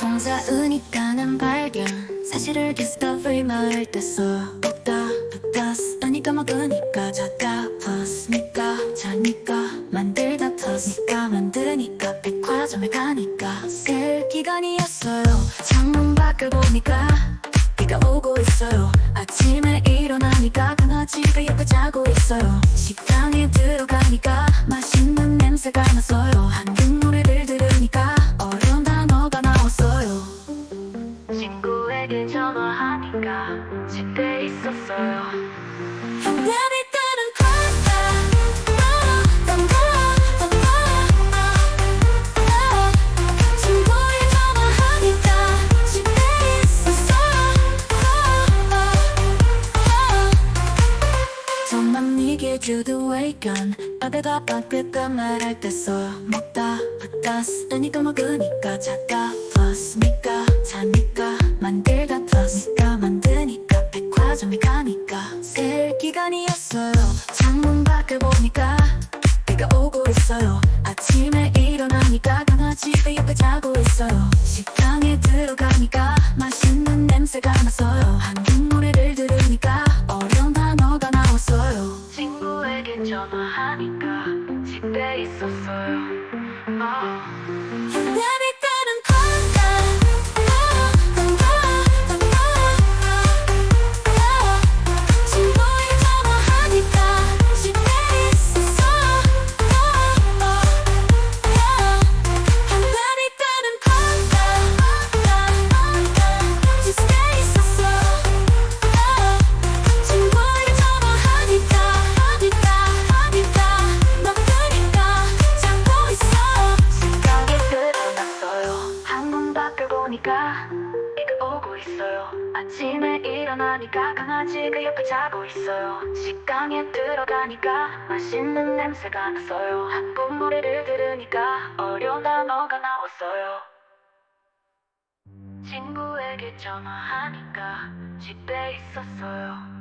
쌓으니까는 발견. 사실을 디스커버리 말할 때 써 없다 플러스. 아니까 먹으니까 작다 플러스니까 자니까 만들다 플러스니까 만드니까 백화점에 가니까. 셀 기간이었어요. 창문 밖을 보니까 비가 오고 있어요. 아침에 일어나니까 강아지가 옆에 자고 있어요. 식당에 들어가니까 맛있는 냄새가 났어요. 한국 친구에게 전화하니까 집에 있었어요. 네게 주도 웨이건 아베가 바뀔까 말할 때 써. 먹다 받다 쓰니까 먹으니까 작다 백화점에 가니까. 셀 기간이었어요. 창문 밖을 보니까 비가 오고 있어요. 아침에 일어나니까 강아지가 옆에 자고 있어요. 식당에 들어가니까 맛있는 냄새가 났어요. 한국 노래를 들으니까 어려운 단어가 나왔어요. 친구에게 전화하니까 집에 있었어요. 내 보니까 비가 오고 있어요. 아침에 일어나니까 강아지가 옆에 자고 있어요. 식당에 들어가니까 맛있는 냄새가 났어요. 한국 노래를 들으니까 어려운 단어가 나왔어요. 친구에게 전화하니까 집에 있었어요